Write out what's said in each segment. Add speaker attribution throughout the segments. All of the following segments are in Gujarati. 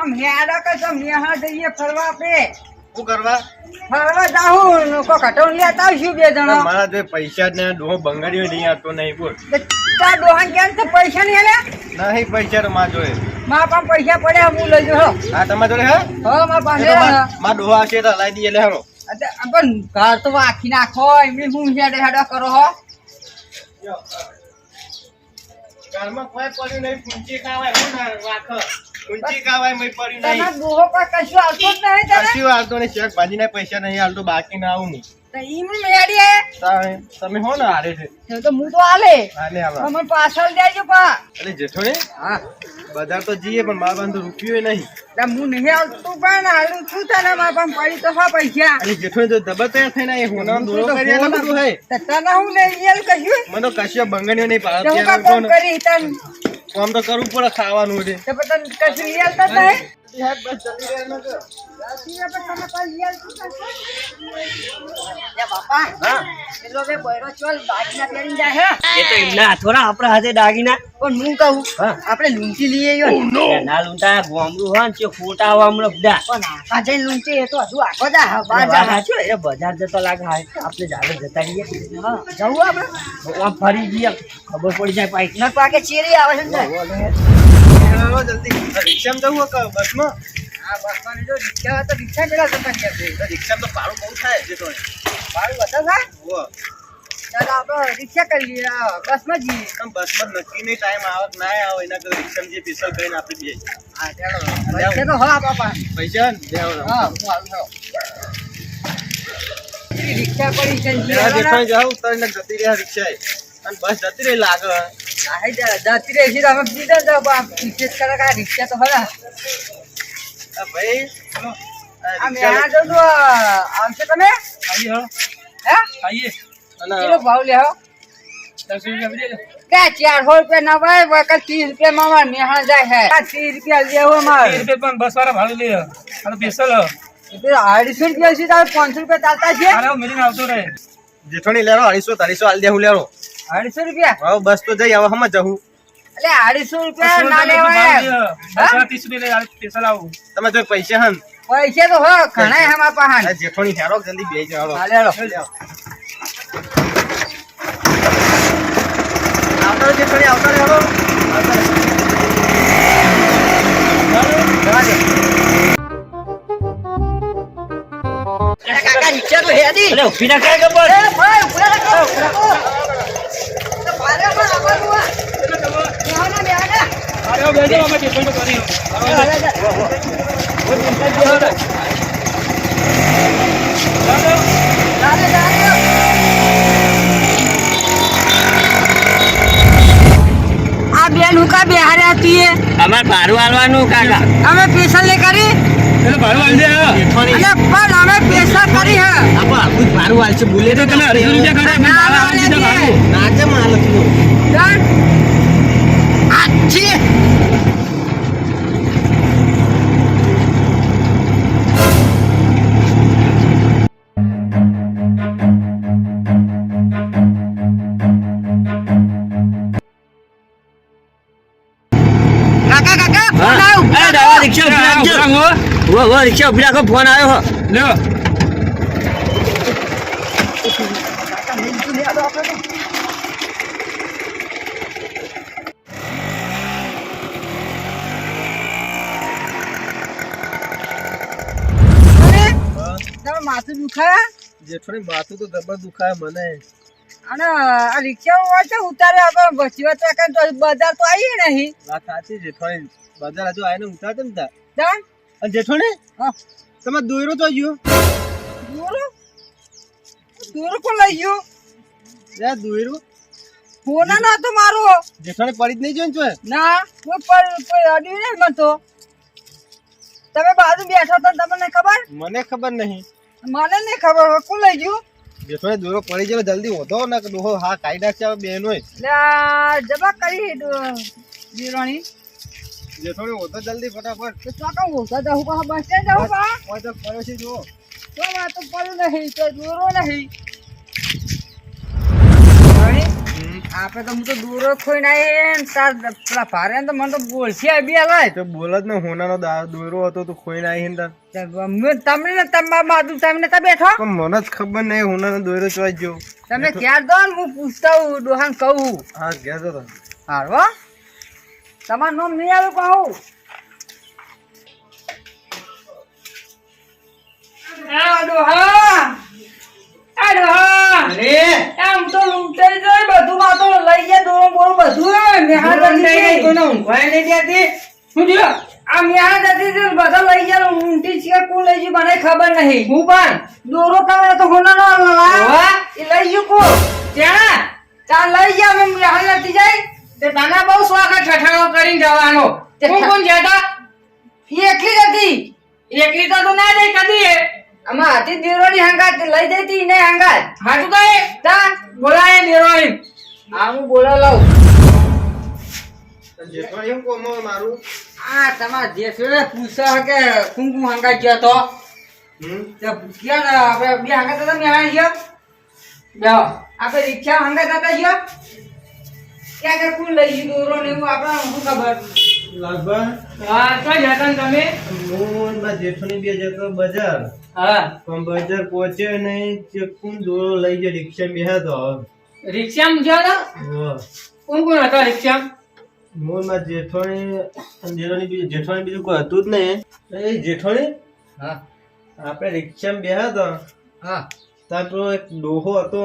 Speaker 1: આમ હેડા કે તો નેહા જઈએ ફરવા આપણે
Speaker 2: શું કરવા?
Speaker 1: ફરવા જાહું કો કટોન લેતા આવશું બે જણા.
Speaker 2: મારા જો પૈસા ને ડોહો બંગાળીઓ નહીં આપતો નહીં બોલ.
Speaker 1: તાર ડોહાન કેમ તો પૈસા નહીં
Speaker 2: પૈસા તો માં
Speaker 1: મારા પાસે પૈસા પડ્યા હું લઈ જાઉં
Speaker 2: હા. તમારા જોડે હે?
Speaker 1: હો મારા પાસે
Speaker 2: તો માં- માં ડોહો તો લાઈ દઈએ લે હેરો
Speaker 1: પણ ઘર તો વાખી નાખો એમની હું હેડે હેડો કરો હો.
Speaker 2: ઘરમાં કોઈ પડ્યું નહીં કુંચી ખાવાય હું ના વાખ કુંચી ખાવાય મેં પડ્યું
Speaker 1: તમારા
Speaker 2: નહીં.
Speaker 1: ડોહો કશું આવતો જ નહીં તને
Speaker 2: કશું હાલતો નહીં શાક ભાજીના પૈસા નહીં હાલતો બાકી ના આવું
Speaker 1: તો હે.
Speaker 2: તારે- તમે હો ને હારે છે.
Speaker 1: તો તો હું તો આલે
Speaker 2: હાલે. આવા
Speaker 1: તમે પાછળ દેજો પા.
Speaker 2: એટલે જેઠો
Speaker 1: હા.
Speaker 2: બજાર તો જઈએ પણ મારા પાસે રૂપિયો નહીં.
Speaker 1: હું નહીં આવતું પણ આલું છું તને મારા પાસે પડી તો હા પૈસા.
Speaker 2: અને જેઠો તો દબા તૈયાર થઈને એ હોનામાં દોરો કરી આલે બધું હે.
Speaker 1: તને કશું
Speaker 2: મને તો બંગણીઓ નહીં
Speaker 1: તો હું કરી તને?
Speaker 2: કામ તો કરવું પડે ખાવાનું છે
Speaker 3: આપણે
Speaker 1: લૂંટી લઈએ
Speaker 3: ના. લૂંટા ગોમડું હોય ને ખોટા હમણાં બધા.
Speaker 1: પણ આખા જઈને લૂંટી એ તો હજુ આખો જા
Speaker 3: બજાર જતો લાગે આપડે આપણે જાડે જતા રહીએ.
Speaker 1: હા, જવું
Speaker 3: આપડે ફરી જઈએ ખબર પડી જાય પાઈક
Speaker 1: ન પાકે ચેરી આવે છે ને.
Speaker 2: ચાલો જલ્દી. રિક્ષામાં જવું કે બસમાં?
Speaker 1: હા બસમાં જો રિક્ષા તો રિક્ષા પેલા જતા રહ્યા છે.
Speaker 2: તો રિક્ષામાં તો ભાડું બહુ થાય છે તો.
Speaker 1: ભાડું વધે છે
Speaker 2: હોવે.
Speaker 1: ચાલો આપણે રિક્ષા કરી લઈએ. બસમાં જઈએ.
Speaker 2: આમ બસમાં નક્કી નહીં ટાઈમ આવે ના આવે એના કરતા રિક્ષામાં જે કરીને આપી દઈએ.
Speaker 1: હા ચાલો. પૈસા તો હા બાપા
Speaker 2: પૈસા.
Speaker 1: હા હું આવું રિક્ષા પડી છે
Speaker 2: જતી રહ્યા રિક્ષા અને બસ જતી રહી લાગે.
Speaker 1: હા જતી રહી અમે જાવ બાપ રિક્ષા કરે કે રિક્ષા તો ખરા.
Speaker 2: આ ભાઈ ચલો, આ
Speaker 1: આ
Speaker 2: રિક્ષા
Speaker 1: મેળા જો તો આવશે તમે?
Speaker 3: આવીએ હો,
Speaker 1: હે?
Speaker 3: આવીએ
Speaker 2: અને
Speaker 1: ભાવ લેવો ચારસો રૂપિયા ના ભાઈ વખત ત્રીસ રૂપિયા માં અમારે મેહા જાય છે ત્રીસ રૂપિયા લેવો અમારે.
Speaker 3: રૂપિયા પણ બસ વાળા ભાડું લે. તો હો.
Speaker 1: એટલે અઢીસો રૂપિયા છે તારે પાંચસો રૂપિયા ચાલતા છે?
Speaker 3: હું મેળીને આવતો રહે.
Speaker 2: જેઠોણી લેરો અઢીસો ત્રીસો હાલ દેવું લેરો.
Speaker 1: અઢીસો રૂપિયા?
Speaker 2: હવે બસ તો જઈ હવે હમ જવું
Speaker 1: એટલે અઢીસો રૂપિયા ના લેવાય
Speaker 2: તમે જો પૈસા હન.
Speaker 1: પૈસા તો હો ઘણા હમા પાહન.
Speaker 2: આ જેઠોણી હેરો જલ્દી બે જાવ. આવતા જેઠોણી આવતા હેરો
Speaker 1: કાકા નીચે તો હેડી
Speaker 3: અરે ઊભી ના ક્યાં ગબર?
Speaker 1: એ ભાઈ ઊભી ના બેહો આ બેન હું કા બેહાર્યા છીએ.
Speaker 3: અમારે ભાડું આલવાનું કાકા.
Speaker 1: અમે પેશા લે કરી?
Speaker 3: એટલે ભાડું આલી દે હા.
Speaker 2: જેઠોણી
Speaker 1: અને પણ અમે પેશા કરી હે
Speaker 2: આપો આખું ભાડું હાલશે બોલે
Speaker 3: તો તમે અઢીસો રૂપિયા કાઢો, એમને ભાડા આલી દીધા ભાડું.
Speaker 2: નાચે માલ હતું
Speaker 1: જાણ. આ
Speaker 3: ઊભો, રિક્ષા ઊભી રાખો, ફોન આવ્યો હો. લ્યો.
Speaker 1: માથું દુખાય?
Speaker 2: જેઠોણી માથું તો જબર દુખાય મને.
Speaker 1: અને આ રિક્ષા હોય છે ઉતારે આપણે બચી વાત કાંઈ તો બજાર તો આવીએ નહીં.
Speaker 2: વાત સાચી જેઠોણી. બજાર હજુ આવીને ઉતારતે ને તા
Speaker 1: હા.
Speaker 2: તમે દોયરો તો ગયો.
Speaker 1: દોરો દોરો કોણ લઈ ગયો?
Speaker 2: રે દોયરો.
Speaker 1: ફોન ના તો મારો?
Speaker 2: જેઠોણી પડી જ નહીં જોઈ છો
Speaker 1: ના કોઈ પર કોઈ અડ્યું નહીં મને તો. તમે બાજુ બેઠો તો તમને ખબર?
Speaker 2: મને ખબર નહીં.
Speaker 1: મને નહીં ખબર કોણ લઈ ગયું?
Speaker 2: જેઠોણી દોરો પડી જાય જલ્દી ઓધો ને ડોહો હા કાઈ નાખશે બેનો
Speaker 1: જબા કરી દીરોણી
Speaker 2: જેઠોણી વધો જલ્દી ફટાફટ.
Speaker 1: તો ચોકા ઓછા જવું પા બસ સ્ટેન્ડ જવું પા
Speaker 2: ઓય તો પડોશી જુઓ.
Speaker 1: તો વાત તો પડ્યું નહીં તો દોરો નહીં. આપણે તો હું તો દૂરો ખોઈ નાઈ તાર પેલા ભારે તો મને તો બોલશે બી હલાય
Speaker 2: તો બોલ જ ને હોનાનો દોરો હતો તો ખોઈ નાખી ને તાર.
Speaker 1: તમને ને તમારા માધુ તમને તો બેઠો?
Speaker 2: પણ મને જ ખબર નહીં હોનાનો દોરો ચોઈ ગયો.
Speaker 1: તમે ક્યાં દો હું પૂછતા હું દોહાન કહું.
Speaker 2: હા ગયા તો તા.
Speaker 1: હારવો તમારું નામ નહીં આવે કહું આ ડોહા આ ડોહા આમ તો લૂંટાઈ જાય બધું માં તો લઈ ગયા દોરો બોરો બધું હે. નેહાળ જતી છે. શું થયું? આ નેહાળ જતી છે, બધા લઈ ગયા ઊંટી છે કોણ મને ખબર નહીં હું પણ દોરો તમે તો હોનાનો લાયા. એ લઈ ગયું કોણ? ત્યાં ત્યાં લઈ ગયા અમે નેહાળ જતી જાય તે તને બહુ શોખ ઠઠાણો કરીને જવાનો. હું કોણ જતા એકલી જ હતી. એકલી તો તું ના જઈ કદી એ. આમાં હતી દેરોની હંગાત લઈ દેતી ને હંગાત. હાચું કહે? તા? બોલાય દેરોની હા હું બોલા લઉં.
Speaker 2: જેઠાણી એમ કોમો મારું
Speaker 1: આ તમારા જેસુરે પૂછો કે કુંકુ હંગાત ગયો તો?
Speaker 2: હમ?
Speaker 1: તે ક્યાં આપણે બે હંગાત હતા મેળા ગયો બે. આપણે રિક્ષા હંગાત હતા ગયો કે કુલ લઈ ગયું દોરો ને એવું આપણે શું ખબર?
Speaker 2: લગભગ
Speaker 1: હા તો જતા ને તમે?
Speaker 2: હું મારા જેઠાણી બે જતો બજાર.
Speaker 1: હા.
Speaker 2: પણ બજાર પહોંચ્યો નહીં તે કોણ દોરો લઈ ગયો રિક્ષા બેહ્યા તો.
Speaker 1: રિક્ષામાં તો? કોણ કોણ હતા રિક્ષામાં?
Speaker 2: મારા જેઠાણી અને બીજું જેઠાણી બીજું કોઈ હતું જ નહીં. એ જેઠાણી
Speaker 1: હા.
Speaker 2: આપણે રિક્ષામાં બેહ્યા હતા
Speaker 1: હા.
Speaker 2: ત્યાં પેલો એક ડોહો હતો.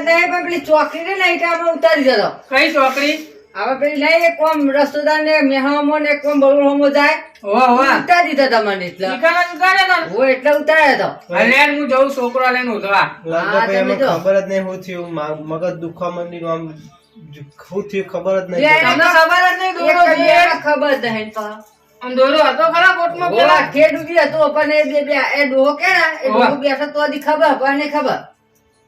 Speaker 1: મને નહીં પણ પેલી ચોકડી ને નહીં આપણે ઉતારી જતો
Speaker 4: કઈ છોકરી
Speaker 1: હવે પેલી નહીં કોમ રસ્તોદાર ને મેહામો ને કોમ બળું જાય.
Speaker 4: હોવા હોવા
Speaker 1: ઉતારી દીધા તમને એટલે.
Speaker 4: ઉતારે ને
Speaker 1: હું એટલે ઉતાર્યો હતો
Speaker 4: અરે હું જઉં છોકરો લઈને ઉતરવા.
Speaker 1: હા, તમે
Speaker 2: એમાં ખબર જ નહીં હું થયું. મગજ દુખવા આમ જ- થયું ખબર જ નહીં.
Speaker 4: તમને ખબર જ નહીં દોરો
Speaker 1: ખબર જ નહીં. તો
Speaker 4: હતો ખરા કોટમાં પેલા
Speaker 1: ખેડ ઊભી હતો પણ એ બે બે એ ડોહો કે ને એ ડોહો બેઠો તો ખબર પણ ખબર.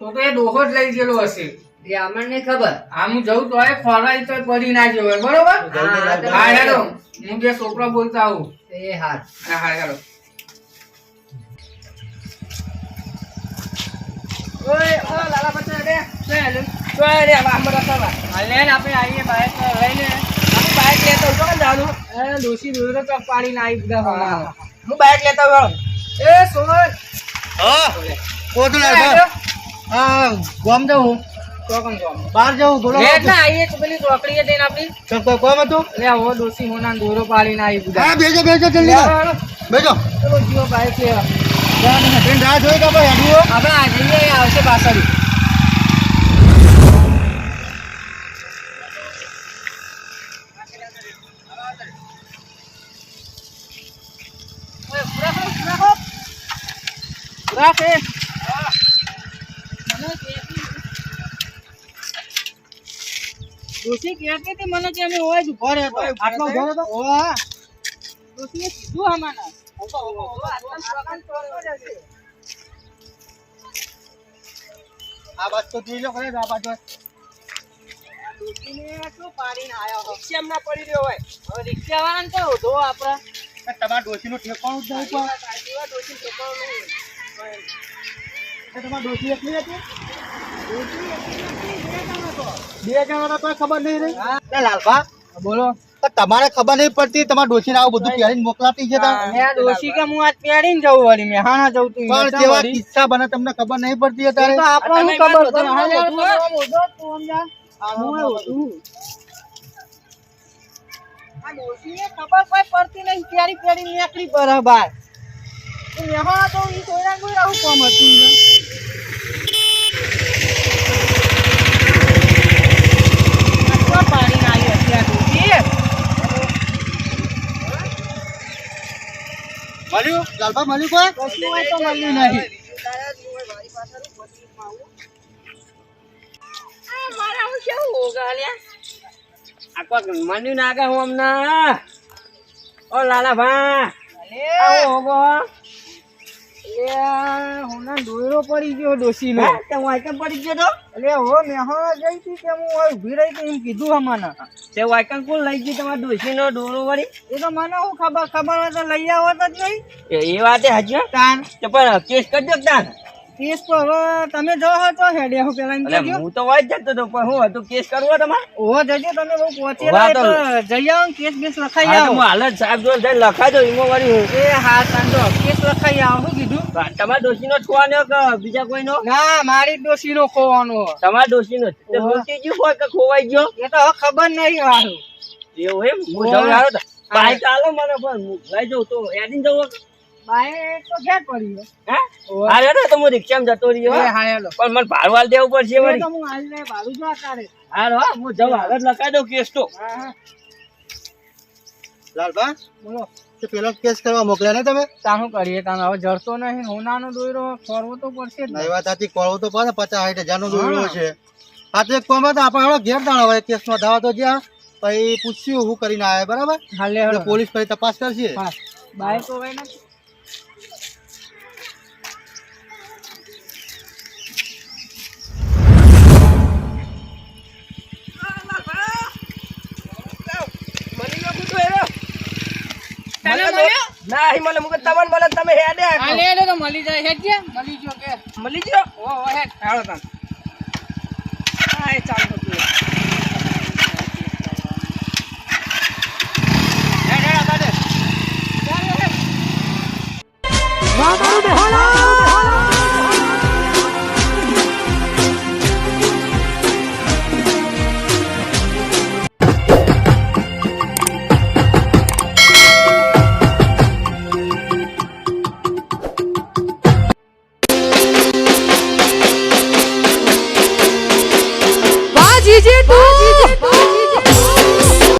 Speaker 4: તો તો એ ડોહો જ લઈ ગયેલો હશે.
Speaker 1: એ અમને ખબર?
Speaker 4: આમ જવું તો એ ખોરાઈ તો પડી ના જવું બરોબર
Speaker 1: હા,
Speaker 4: હેડો. હું જે છોકરો બોલતા આવું
Speaker 1: એ હાર
Speaker 4: હા હા હેડો.
Speaker 1: ઓય ઓ લાલા બચ્ચા રે
Speaker 4: અરે આમ બધા હાલે ને આપણે આવીએ બાઇક લઈને આપણે બાઇક લેતો હતો ને જાનું એ ડોશી દોરો તો પાડી ના આવી બધા હું. બાઈક લેતો એ સોન
Speaker 2: હા. ગોમ જવું
Speaker 4: ચોકન ચોકન
Speaker 2: બહાર જવું બોલો
Speaker 4: લેટ ના આવીએ તો પેલી ચોકડીએ જઈને આપણી.
Speaker 2: તો કોઈ કોમ હતું?
Speaker 4: લે હવે ડોશી હોના દોરો પાડીને આવી બધા.
Speaker 2: હા જલ્દી.
Speaker 4: હેડો.
Speaker 2: બેજો.
Speaker 4: ચલો જીઓ બાઇક લેવા
Speaker 2: રાહ જોઈ કે ભાઈ
Speaker 4: આપણે આ જઈએ આવશે પાછળ કહેતી હતી મને કે અમે હોય જ ઊભા રહેતો
Speaker 2: આટલો ઊભો રહેતો?
Speaker 4: ઓવા ડોશીએ કીધું આમાંના.
Speaker 2: આ બસ તો જોઈ લો ખરે આ બાજુ.
Speaker 4: રિક્ષામાં પડી રહ્યો હોય. હવે રિક્ષાવાળાને તો ઉધો આપણા.
Speaker 2: તમારા ડોશીનું ઠેકાણું જ નહીં પણ. તમારા ડોશી એટલી હતી? બે જણા તો ખબર નહીં રહી. લાલભા
Speaker 4: બોલો.
Speaker 2: તમારે ખબર નહીં પડતી તમારે ડોસી આવું બધું પહેરીને મોકલાતી છે
Speaker 4: ડોસી કે હું આજ પહેરીને જવું વળી મહેણા જવું તું
Speaker 2: પણ કેવા કિસ્સા બને તમને ખબર નહીં પડતી અત્યારે?
Speaker 4: આપણને ખબર કોઈ પડતી નહીં પહેરી પહેરી નીકળી બરાબર. તો મેં તો ઈ કોઈ આવું કામ હતું ને આટલા પાડીને આવી હતી આ ડોશી
Speaker 2: મળ્યું? લાલભા મળ્યું કોઈ?
Speaker 4: કશું હોય તો મળ્યું નહીં.
Speaker 1: આ કોક હું ઓ આવો
Speaker 4: હોના દોયરો પડી ગયો ડોશીનો
Speaker 3: હા, તે વાયકણ પડી ગયો તો?
Speaker 4: એટલે હો મેહો ગઈ હતી કે હું હવે ઊભી રહી હતી એમ કીધું હમાને
Speaker 3: તે વાયકમ કોણ લઈ ગઈ તમારા ડોશીનો દોરો વળી?
Speaker 4: એ તો મને હું ખબર ખબર હોય તો લઈ આવત જ નહીં.
Speaker 3: એ એ હજી.
Speaker 4: તાન.
Speaker 3: તે પણ કેસ કરજો તાન.
Speaker 4: કેસ તો હવે તમે જો તો હેડે હું પેલા એમ
Speaker 3: હું તો વાય જતો હતો પણ હું હતું કેસ કરવો તમારે?
Speaker 4: ઓહો જજો તમે બહુ પહોંચેલા
Speaker 3: તો-
Speaker 4: જઈ આવો કેસ બેસ લખાઈ
Speaker 3: તો
Speaker 4: આવો.
Speaker 3: હું હાલ સાહેબ જો જઈ લખાઈ એમાં વળી
Speaker 4: એ હા સાંજો કેસ લખાઈ આવો શું કીધું.
Speaker 3: તમારા ડોશીનો ખોવાનો કે બીજા કોઈનો?
Speaker 4: ના મારી ડોશી નો ખોવાનો.
Speaker 3: તમારા ડોશીનો નો તે
Speaker 4: ઓવા.
Speaker 3: ગયું હોય કે ખોવાઈ ગયો?
Speaker 4: એ તો હવે ખબર નહીં વાળું
Speaker 3: એવું એમ? હું. જવું આવ્યો તો. બાઈક ચાલો મને પણ. લઈ જાઉં તો. હેડીને જવું
Speaker 4: બાઈક તો ક્યાં પડી
Speaker 3: હા?
Speaker 4: ઓવા.
Speaker 3: તો હું રિક્ષામાં જતો રહ્યો
Speaker 4: એ
Speaker 3: હા.
Speaker 4: હા હેલો.
Speaker 3: પણ મને ભાડું હાલ દેવું પડશે વળી.
Speaker 4: તો હું હાલ ભાડું જો આકારે.
Speaker 3: હારો હા હું જવું હાલ લખાઈ દઉં કેસ તો.
Speaker 4: હા હા.
Speaker 2: લાલબા
Speaker 4: બોલો.
Speaker 2: તે પેલો કેસ કરવા મોકલ્યા ને તમે?
Speaker 4: તાનું કરીએ તાનું હવે જડતો નહીં હોનાનો દોયરો ફરવો તો પડશે
Speaker 2: નહીં વાત સાચી કોળવો તો પડે પચાસ સાઠ હજાર નો દોરડો છે. આ તો એક કોમ તો આપણે હવે ઘેર દાણો હોય કેસમાં ધાવા તો જ્યાં પછી પૂછ્યું હું કરીને આવ્યા બરાબર?
Speaker 4: હાલે
Speaker 2: પોલીસ પછી તપાસ કરશે.
Speaker 4: બાય તો હોય નથી
Speaker 3: ના અહીં મને મુકત તમને ને તમે હેડે
Speaker 4: આલે હેડો તો મળી જાય. હેડ જે. મળી ગયો કે.
Speaker 3: મળી ગયો?
Speaker 4: ઓ હેડ. હાલો તાન. હા એ ચાલ